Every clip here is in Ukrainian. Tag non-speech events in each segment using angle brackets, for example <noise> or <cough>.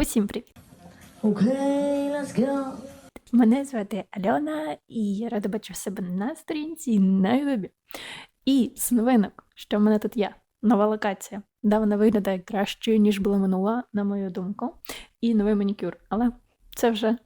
Усім привіт! Okay, let's go. Мене звати Альона, і я рада бачу себе на сторінці на Ютубі. І з новинок, що в мене тут є нова локація, де вона виглядає краще, ніж була минула, на мою думку, і новий манікюр. Але це вже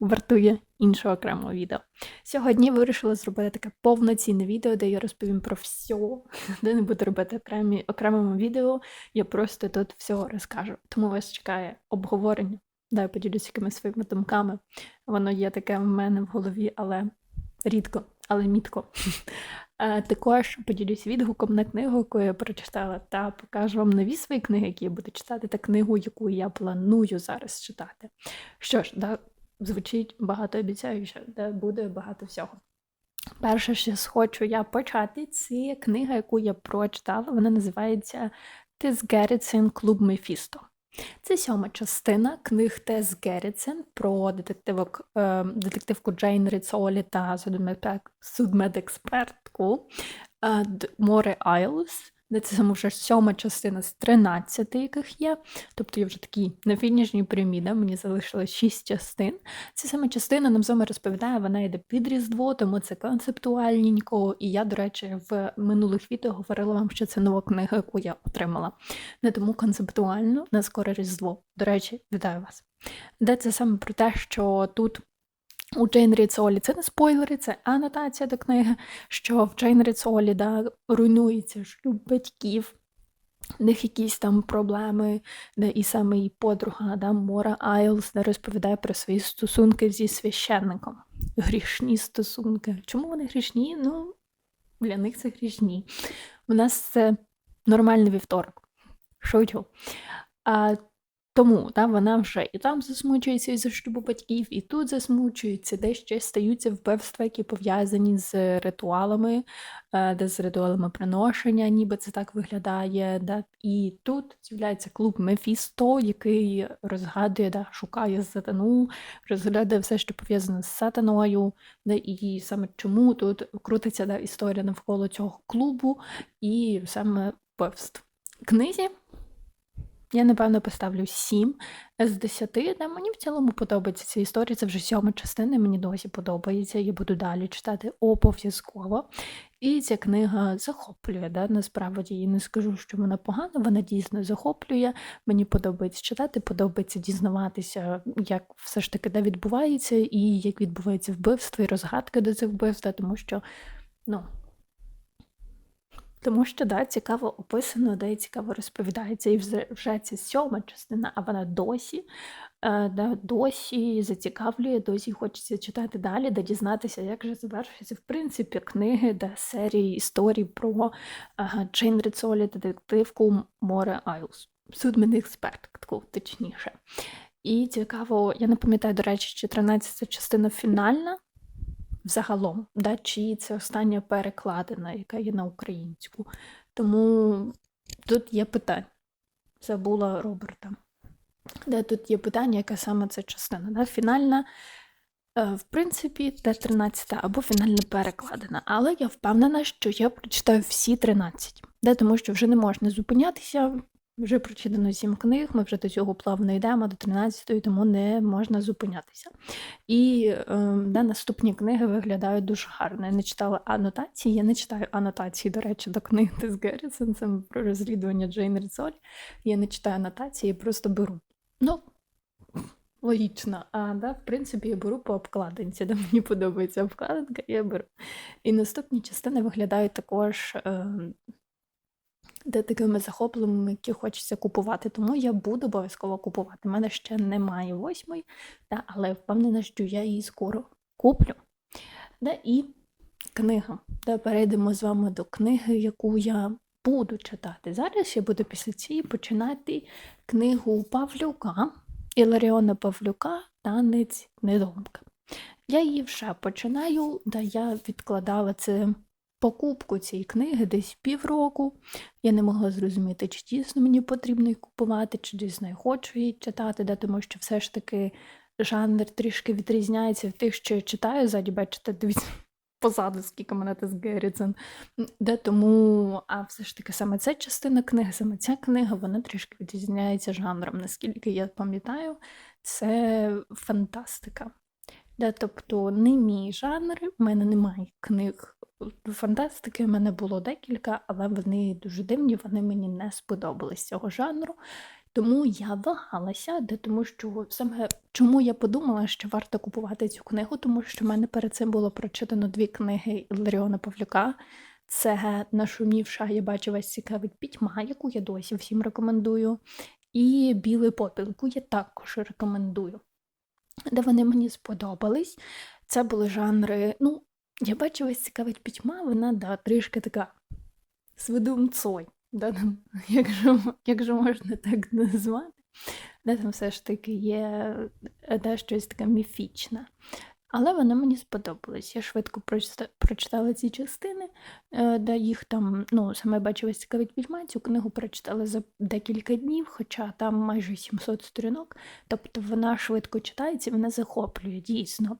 вартує іншого окремого відео. Сьогодні вирішила зробити таке повноцінне відео, де я розповім про все, <laughs> де не буду робити окремі, окремому відео, я просто тут все розкажу. Тому вас чекає обговорення. Да, я поділюся якимись своїми думками. Воно є таке в мене в голові, але рідко, але мітко. <laughs> Е, Також поділюсь відгуком на книгу, яку я прочитала, та покажу вам нові свої книги, які я буду читати, та книгу, яку я планую зараз читати. Що ж, да, звучить багатообіцяюче, де буде багато всього. Перше, що хочу я почати, це книга, яку я прочитала. Вона називається Тес Геррітсен Клуб Мефісто. Це сьома частина книг Тес Геррітсен про е, детективку Джейн Ріцолі та судмедекспертку е, Море Айлс. Де це саме вже сьома частина з 13, яких є. Тобто я вже такі на фінішній прямі, да? мені залишилось 6 частин. Ця саме частина нам з вами розповідає, вона йде під Різдво, тому це концептуальненько. І я, до речі, в минулих відео говорила вам, що це нова книга, яку я отримала. Не тому концептуально на скоре Різдво. До речі, вітаю вас. Де це саме про те, що тут. У Джейн Ріцолі це не спойлери, це анотація до книги, що в Джейн Ріцолі да, руйнується шлюб батьків, в них якісь там проблеми, де і саме її подруга да, Мора Айлс де розповідає про свої стосунки зі священником. Грішні стосунки. Чому вони грішні? Ну, для них це грішні. У нас це нормальний вівторок. Шучу. А, тому да, вона вже і там засмучується із-за шлюбу батьків, і тут засмучується, де ще стаються вбивства, які пов'язані з ритуалами, е, де з ритуалами приношення, ніби це так виглядає. Да. І тут з'являється клуб Мефісто, який розгадує, да, шукає сатану, розглядає все, що пов'язане з сатаною, да, і саме чому тут крутиться да, історія навколо цього клубу і саме вбивств. Книзі я, напевно, поставлю 7 з 10. Да, мені в цілому подобається ця історія. Це вже сьома частина, мені досі подобається. Я буду далі читати обов'язково. І ця книга захоплює. Да? Насправді я не скажу, що вона погана, вона дійсно захоплює. Мені подобається читати, подобається дізнаватися, як все ж таки да, відбувається, і як відбувається вбивство, і розгадки до цих вбивств, тому що, ну. Тому що да, цікаво описано, да, цікаво розповідається. І вже, вже ця сьома частина, а вона досі, е, да, досі зацікавлює, досі хочеться читати далі, де дізнатися, як же завершується в принципі книги, де серії історій про е, Джейн Ріцолі, детективку Море Айлс. Судмедекспертку, точніше. І цікаво, я не пам'ятаю, до речі, чи 13 частина фінальна взагалом, да, чи це остання перекладена, яка є на українську. Тому тут є питання. Забула Роберта. Де тут є питання, яка саме це частина? Да? Фінальна, е, в принципі, де 13 або фінальна перекладена. Але я впевнена, що я прочитаю всі 13, де, тому що вже не можна зупинятися. Вже прочитано сім книг, ми вже до цього плавно йдемо, до 13-ї, тому не можна зупинятися. І е, да, наступні книги виглядають дуже гарно. Я не читала анотації, я не читаю анотації, до речі, до книги Геррісон, це про розслідування Джейн Ріцолі. Я не читаю анотації, просто беру. Ну, логічно. А да, в принципі, я беру по обкладинці, де мені подобається обкладинка, я беру. І наступні частини виглядають також. Е, де такими захопленими, які хочеться купувати. Тому я буду обов'язково купувати. У мене ще немає восьмої, та, але впевнена, що я її скоро куплю. Да, і книга. Да, перейдемо з вами до книги, яку я буду читати. Зараз я буду після цієї починати книгу Павлюка, Іларіона Павлюка Танець недомка. Я її вже починаю, да, я відкладала це покупку цієї книги десь півроку. Я не могла зрозуміти, чи дійсно мені потрібно її купувати, чи дійсно я хочу її читати, да, тому що все ж таки жанр трішки відрізняється від тих, що я читаю. Ззаді, бачите, дивіться, <laughs> позаду, скільки мене з Герріцен. Де тому, а все ж таки саме ця частина книги, саме ця книга, вона трішки відрізняється жанром. Наскільки я пам'ятаю, це фантастика. Де, тобто не мій жанр, в мене немає книг фантастики, в мене було декілька, але вони дуже дивні, вони мені не сподобались цього жанру. Тому я вагалася, де тому що саме чому я подумала, що варто купувати цю книгу, тому що в мене перед цим було прочитано дві книги Іларіона Павлюка. Це Нашумівша, я бачу вас цікавить пітьма, яку я досі всім рекомендую. І Білий попіл, яку я також рекомендую. Де вони мені сподобались. Це були жанри. Ну, я бачу ось цікавить пітьма, вона да, трішки така свидумцой, видумцой. Да, <laughs> якщо, якщо можна так назвати, де там все ж таки є де щось таке міфічне. Але вона мені сподобалась. Я швидко прочита- прочитала ці частини, е, де їх там, ну, саме бачилась цікавить пітьма, цю книгу прочитала за декілька днів, хоча там майже 700 сторінок. Тобто вона швидко читається, вона захоплює дійсно.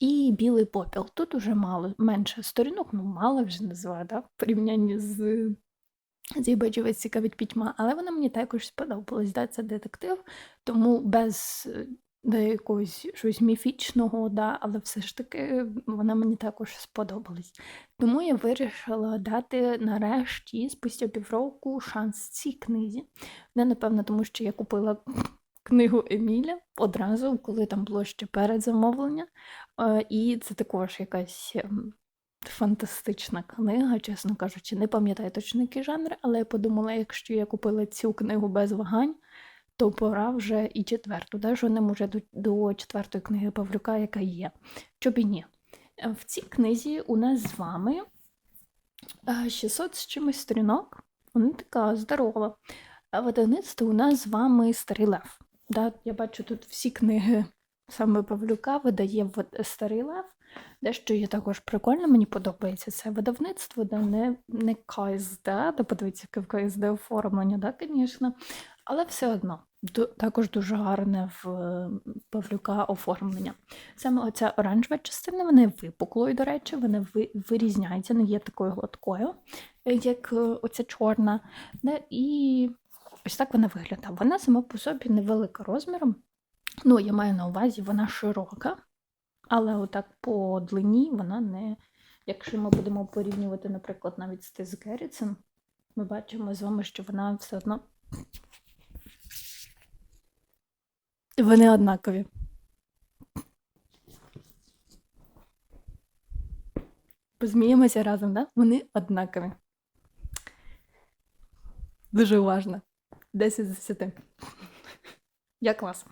І білий попіл. Тут уже мало менше сторінок, ну мало вже назвати, да? в порівнянні з Зібачевець цікавить пітьма, але вона мені також сподобалась. Да? Це детектив, тому без е, да, якогось щось міфічного, да, але все ж таки вона мені також сподобалась. Тому я вирішила дати нарешті спустя півроку шанс цій книзі. Не напевно, тому що я купила книгу Еміля одразу, коли там було ще передзамовлення. Е, І це також якась ем, фантастична книга, чесно кажучи, не пам'ятаю точно який жанр, але я подумала, якщо я купила цю книгу без вагань, то пора вже і четверту, да, що не може до, до четвертої книги Павлюка, яка є. Щоб і ні. Е, В цій книзі у нас з вами е, 600 з чимось сторінок, вона така здорова. Видавництво у нас з вами Старий Лев. Да, я бачу тут всі книги саме Павлюка видає в- Старий Лев. Дещо є також прикольно, мені подобається це видавництво, де не, не КСД, де подивіться, яке в КСД оформлення, да, звісно. Але все одно також дуже гарне в Павлюка оформлення. Саме оця оранжева частина, вона випуклою, до речі, вона вирізняється, не є такою гладкою, е, як е, оця чорна. І ось так вона виглядає. Вона сама по собі невелика розміром. Ну, я маю на увазі, вона широка. Але отак по длині вона не. Якщо ми будемо порівнювати, наприклад, навіть з Тис ми бачимо з вами, що вона все одно. Вони однакові. Позміємося разом, да? Вони однакові. Дуже уважно. 10 з 10. Я клас.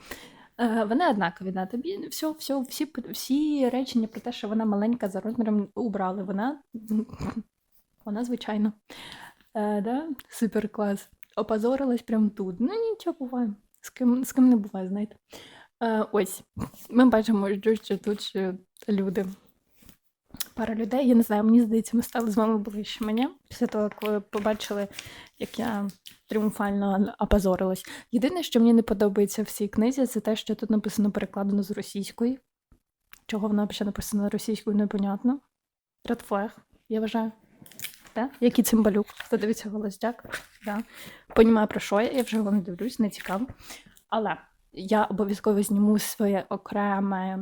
Е, Вони однакові, да, тобі все, все, всі, всі речення про те, що вона маленька за розміром убрали. Вона, вона звичайно. Е, да? Супер клас. Опозорилась прямо тут. Ну нічого буває. З ким, з ким не буває, знаєте. Е, ось, ми бачимо, що тут люди. Пара людей, я не знаю, мені здається, ми стали з вами ближче мені. Після того, як ви побачили, як я тріумфально опозорилась. Єдине, що мені не подобається в цій книзі, це те, що тут написано перекладено з російської. Чого вона взагалі написана російською, непонятно. Редфлег, я вважаю. Да? Який цимбалюк. Хто дивиться голосдяк? Да. Понімаю, про що я, я вже його не дивлюсь, не цікаво. Але я обов'язково зніму своє окреме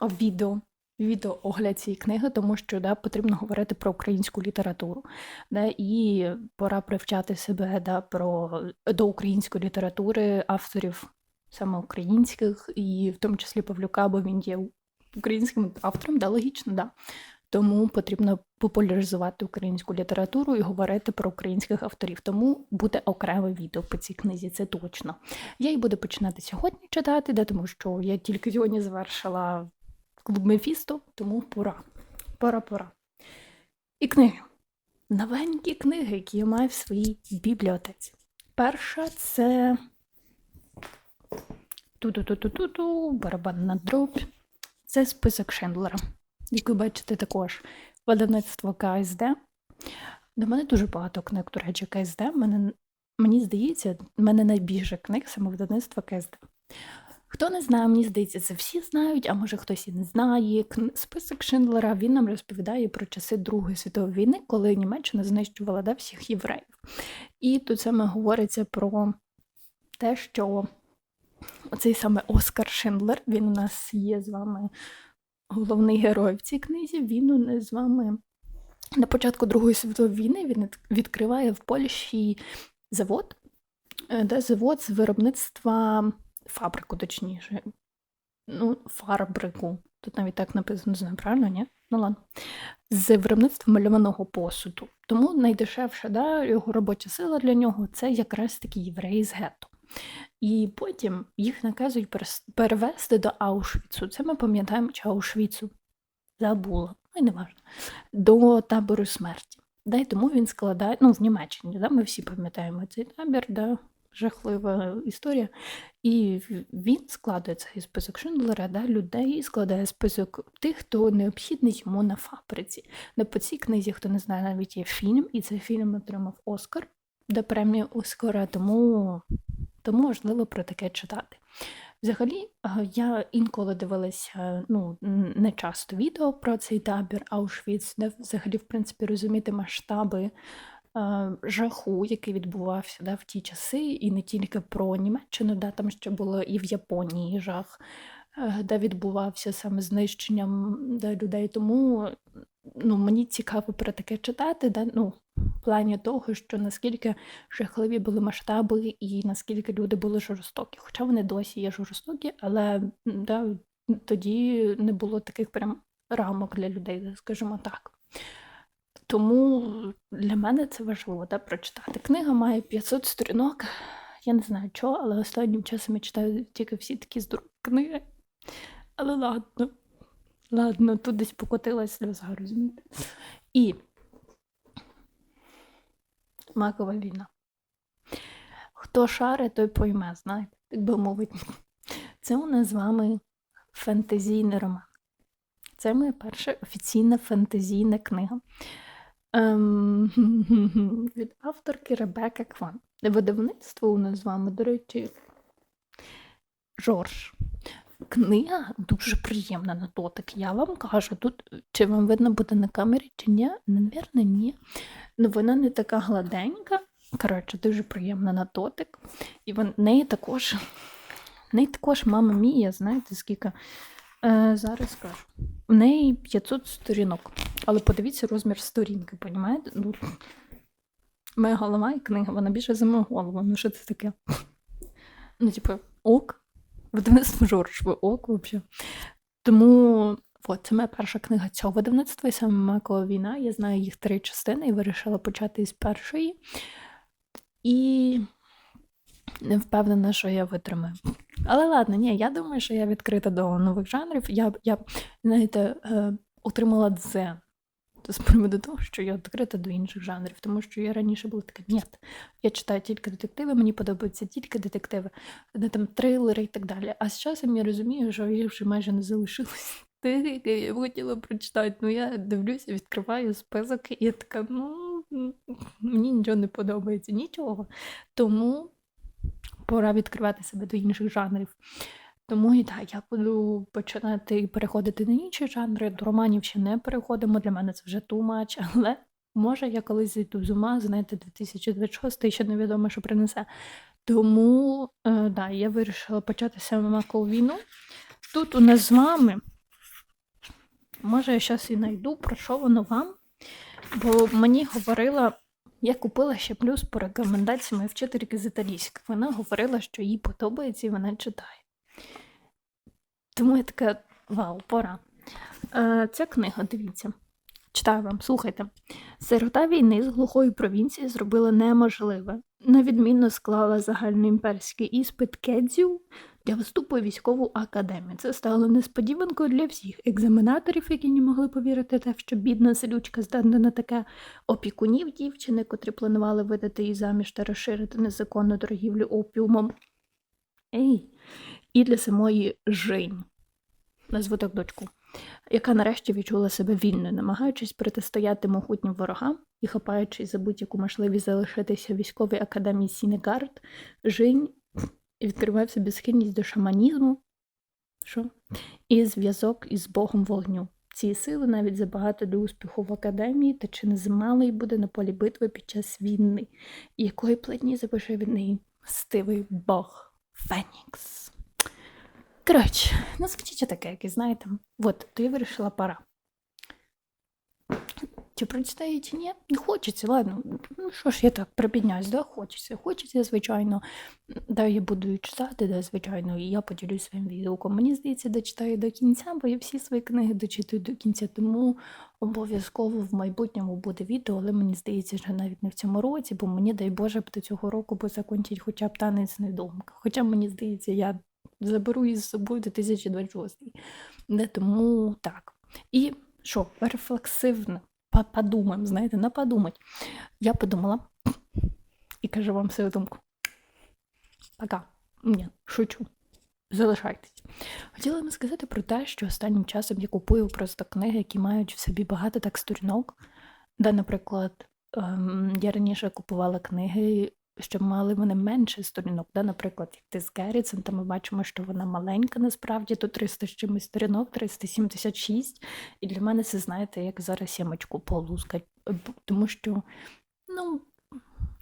відео. Відео огляд цієї книги, тому що да, потрібно говорити про українську літературу. Да, і пора привчати себе да, про, до української літератури авторів саме українських, і в тому числі Павлюка, бо він є українським автором, да, логічно, да. Тому потрібно популяризувати українську літературу і говорити про українських авторів. Тому буде окреме відео по цій книзі, це точно. Я її буду починати сьогодні читати, да, тому що я тільки сьогодні завершила клуб Мефісто, тому пора. Пора, пора. І книги. Новенькі книги, які я маю в своїй бібліотеці. Перша це ту-ту-ту-ту-ту, барабанна дробь. Це список Шендлера, як ви бачите також видавництво КСД. До мене дуже багато книг, до речі, КСД. Мене, мені здається, в мене найбільше книг саме видавництва КСД. Хто не знає, мені здається, це всі знають, а може хтось і не знає. Список Шиндлера він нам розповідає про часи Другої світової війни, коли Німеччина знищувала да, всіх євреїв. І тут саме говориться про те, що оцей саме Оскар Шиндлер, він у нас є з вами головний герой в цій книзі. Він з вами на початку Другої світової війни він відкриває в Польщі завод, де завод з виробництва фабрику, точніше. Ну, фабрику. Тут навіть так написано, не знаю, правильно, ні? Ну ладно. З виробництва мальованого посуду. Тому найдешевша да, його робоча сила для нього це якраз такі євреї з гетто. І потім їх наказують перевезти до Аушвіцу. Це ми пам'ятаємо, чи Аушвіцу. Забула, ну і не важно. До табору смерті. Да, і тому він складає, ну, в Німеччині, да, ми всі пам'ятаємо цей табір, да, жахлива історія. І він складає цей список Шиндлера, да, людей, складає список тих, хто необхідний йому на фабриці. На по цій книзі, хто не знає, навіть є фільм, і цей фільм отримав Оскар, де премію Оскара, тому, тому важливо про таке читати. Взагалі, е, я інколи дивилася ну, не часто відео про цей табір Аушвіц, де взагалі, в принципі, розуміти масштаби е, жаху, який відбувався да, в ті часи, і не тільки про Німеччину, да, там ще було і в Японії жах, е, де відбувався саме знищенням да, людей. Тому ну, мені цікаво про таке читати, да, ну, в плані того, що наскільки жахливі були масштаби і наскільки люди були жорстокі. Хоча вони досі є жорстокі, але да, тоді не було таких прям рамок для людей, скажімо так. Тому для мене це важливо да, прочитати. Книга має 500 сторінок. Я не знаю чого, але останнім часом я читаю тільки всі такі здорові книги. Але ладно, ладно, тут десь покотилась сльоза, розумієте? І Макова війна. Хто шаре, той пойме, знаєте, так би мовити. <laughs> Це у нас з вами фентезійний роман. Це моя перша офіційна фентезійна книга. Ем, <laughs> від авторки Ребека Кван. Видавництво у нас з вами, до речі, Жорж. Книга дуже приємна на дотик. Я вам кажу, тут чи вам видно буде на камері, чи ні? Навірно, ні. Ну, вона не така гладенька. Коротше, дуже приємна на дотик. І в неї також, в неї також мама Мія, знаєте, скільки. Е, зараз скажу. В неї 500 сторінок. Але подивіться розмір сторінки, понімаєте? Ну, моя голова і книга, вона більше за мою голову. Ну, що це таке? Ну, типу, ок. Видавництво Жорж, ок, взагалі. Тому от, це моя перша книга цього видавництва, і саме Макова війна. Я знаю їх три частини і вирішила почати із першої. І не впевнена, що я витримаю. Але ладно, ні, я думаю, що я відкрита до нових жанрів. Я, я знаєте, е, отримала дзен з приводу того, що я відкрита до інших жанрів, тому що я раніше була така, ні, я читаю тільки детективи, мені подобаються тільки детективи, де там трилери і так далі. А з часом я розумію, що їх вже майже не залишилось. <laughs> Тих, я б хотіла прочитати. Ну, я дивлюся, відкриваю список, і я така, ну, мені нічого не подобається, нічого. Тому пора відкривати себе до інших жанрів. Тому і так, я буду починати переходити на інші жанри. До романів ще не переходимо. Для мене це вже much, <laughs> але може я колись зайду з ума, знаєте, 2026 ще невідомо, що принесе. Тому е, да, я вирішила почати саме макову війну. Тут у нас з вами, може, я зараз і знайду, про що воно вам. Бо мені говорила, я купила ще плюс по рекомендаціям вчительки з італійської. Вона говорила, що їй подобається і вона читає. Тому я така, вау, пора. Е, ця книга, дивіться. Читаю вам, слухайте. Сирота війни з глухої провінції зробила неможливе. Невідмінно склала загальноімперський іспит Кедзю для вступу у військову академію. Це стало несподіванкою для всіх екзаменаторів, які не могли повірити те, що бідна селючка здатна на таке опікунів дівчини, котрі планували видати її заміж та розширити незаконну торгівлю опіумом. Ей, і для самої Жень, назву так дочку, яка нарешті відчула себе вільною, намагаючись протистояти могутнім ворогам і хапаючись за будь-яку можливість залишитися в військовій академії Сінегард, Жень і відкриває в собі схильність до шаманізму, що? і зв'язок із Богом вогню. Ці сили навіть забагато до успіху в академії, та чи не замалий буде на полі битви під час війни, якої платні запише від неї стивий Бог Фенікс. Коротше, ну скажіть таке, яке знаєте, от, то я вирішила пора. Чи прочитаю, чи ні? Не хочеться, ладно. Ну що ж, я так припідняюсь, да, хочеться. Хочеться, звичайно. Да, я буду і читати, да, звичайно, і я поділюсь своїм відгуком. Мені здається, дочитаю до кінця, бо я всі свої книги дочитую до кінця, тому обов'язково в майбутньому буде відео, але мені здається, що навіть не в цьому році, бо мені, дай Боже, до цього року би закінчить хоча б танець недумка. Хоча мені здається, я заберу із собою 2026. Не тому так. І що, рефлексивно, по- подумаємо, знаєте, на подумать. Я подумала і кажу вам свою думку. Пока. Ні, шучу. Залишайтесь. Хотіла вам сказати про те, що останнім часом я купую просто книги, які мають в собі багато так сторінок. Де, наприклад, ем, я раніше купувала книги, що мали вони менше сторінок. Де, наприклад, як ти з Геррітсен, то ми бачимо, що вона маленька насправді, то 300 з чимось сторінок, 376. І для мене це, знаєте, як зараз сімочку полускать. Тому що, ну,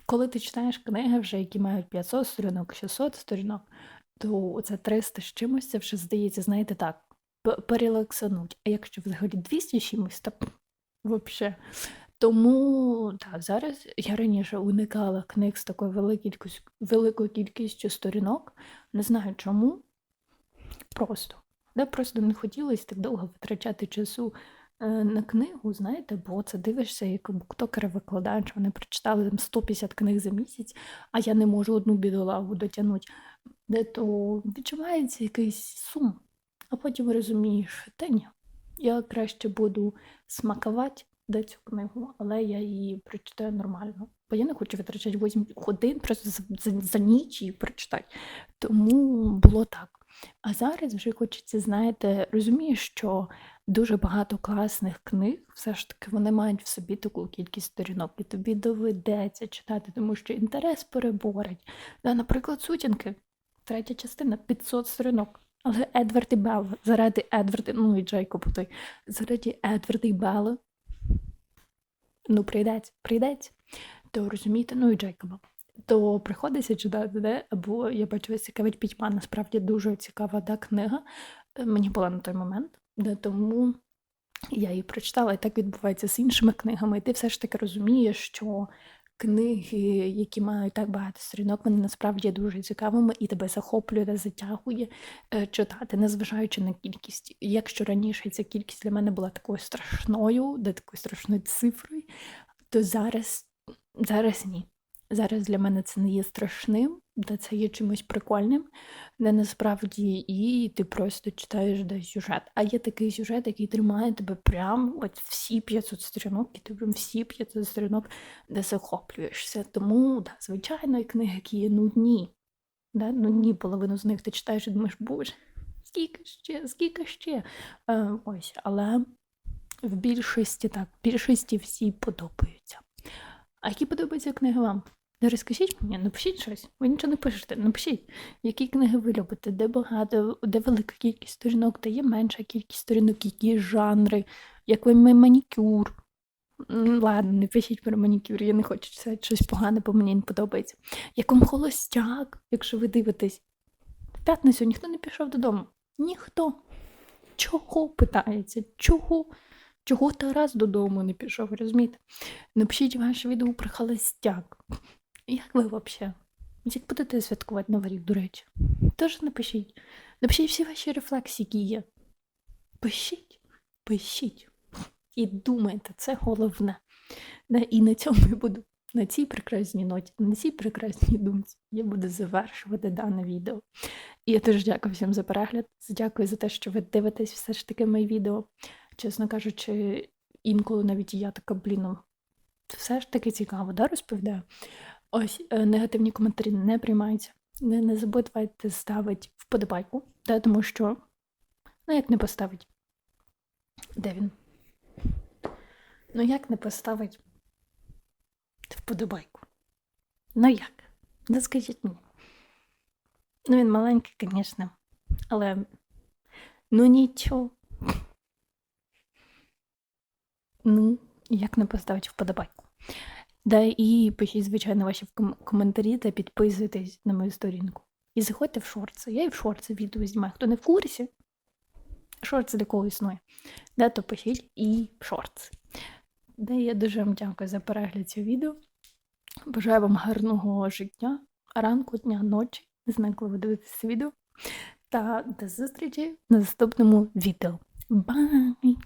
коли ти читаєш книги, вже, які мають 500 сторінок, 600 сторінок, то це 300 з чимось, це вже здається, знаєте, так, перелаксануть. А якщо взагалі 200 з чимось, то взагалі. Тому так, зараз я раніше уникала книг з такою великою великою кількістю сторінок. Не знаю чому. Просто. Да, просто не хотілося так довго витрачати часу е, на книгу, знаєте, бо це дивишся, як буктокери викладають, що вони прочитали там 150 книг за місяць, а я не можу одну бідолагу дотягнути. Де то відчувається якийсь сум, а потім розумієш, та ні, я краще буду смакувати де цю книгу, але я її прочитаю нормально. Бо я не хочу витрачати 8 годин просто за, за, за ніч її прочитати. Тому було так. А зараз вже хочеться, знаєте, розумієш, що дуже багато класних книг, все ж таки, вони мають в собі таку кількість сторінок, і тобі доведеться читати, тому що інтерес переборить. Да, наприклад, сутінки, третя частина, 500 сторінок. Але Едвард і Белла, заради Едварда, ну і Джейкоб той, заради Едварда і Белли, ну прийдеться, прийдеться, то розумієте, ну і Джейкоба. То приходиться читати, де, або я бачу, цікавить пітьма. Насправді дуже цікава да, книга. е, Мені була на той момент, де тому я її прочитала, і так відбувається з іншими книгами. І ти все ж таки розумієш, що книги, які мають так багато сторінок, вони насправді дуже цікавими і тебе захоплює та затягує е, читати, незважаючи на кількість. Якщо раніше ця кількість для мене була такою страшною, де такою страшною цифрою, то зараз, зараз ні. Зараз для мене це не є страшним, де це є чимось прикольним, де насправді і ти просто читаєш де сюжет. А є такий сюжет, який тримає тебе прям от всі 500 сторінок, і ти прям всі 500 сторінок, де захоплюєшся. Тому, да, звичайно, і книги, які є нудні. Да? Нудні половину з них ти читаєш і думаєш, боже, скільки ще, скільки ще. Е, ось, але в більшості так, в більшості всі подобаються. А які подобаються книги вам? Не розкажіть мені, напишіть щось. Ви нічого не пишете. Напишіть, які книги ви любите, де багато, де велика кількість сторінок, де є менша кількість сторінок, які жанри, як ви ма- манікюр. Ладно, не пишіть про манікюр, я не хочу читати щось погане, бо мені не подобається. Як вам холостяк, якщо ви дивитесь? В п'ятницю ніхто не пішов додому. Ніхто. Чого питається? Чого? Чого Тарас додому не пішов, розумієте? Напишіть ваш відео про холостяк. Як ви взагалі? Як будете святкувати Новий рік, до речі? Теж напишіть. Напишіть всі ваші рефлексії, які є. Пишіть, пишіть. І думайте, це головне. І на цьому я буду, на цій прекрасній ноті, на цій прекрасній думці, я буду завершувати дане відео. І я дуже дякую всім за перегляд. Дякую за те, що ви дивитесь все ж таки мої відео. Чесно кажучи, інколи навіть я така, блін, ну, все ж таки цікаво, да, розповідаю. Ось е, негативні коментарі не приймаються. Не, не забудьте ставити вподобайку, да, тому що, ну як не поставить? Де він? Ну як не поставить вподобайку? Ну як? Ну скажіть мені. Ну, він маленький, звісно. Але ну нічого. Ну, як не поставити вподобайку. Да і пишіть, звичайно, ваші ком- коментарі та підписуйтесь на мою сторінку. І заходьте в шорти. Я і в шорти відео знімаю. Хто не в курсі, шорти для кого існує. Да, то пишіть і в шорти. Да, я дуже вам дякую за перегляд цього відео. Бажаю вам гарного життя, ранку, дня, ночі. Не знаю, коли ви дивитесь це відео. Та до зустрічі на наступному відео. Бай!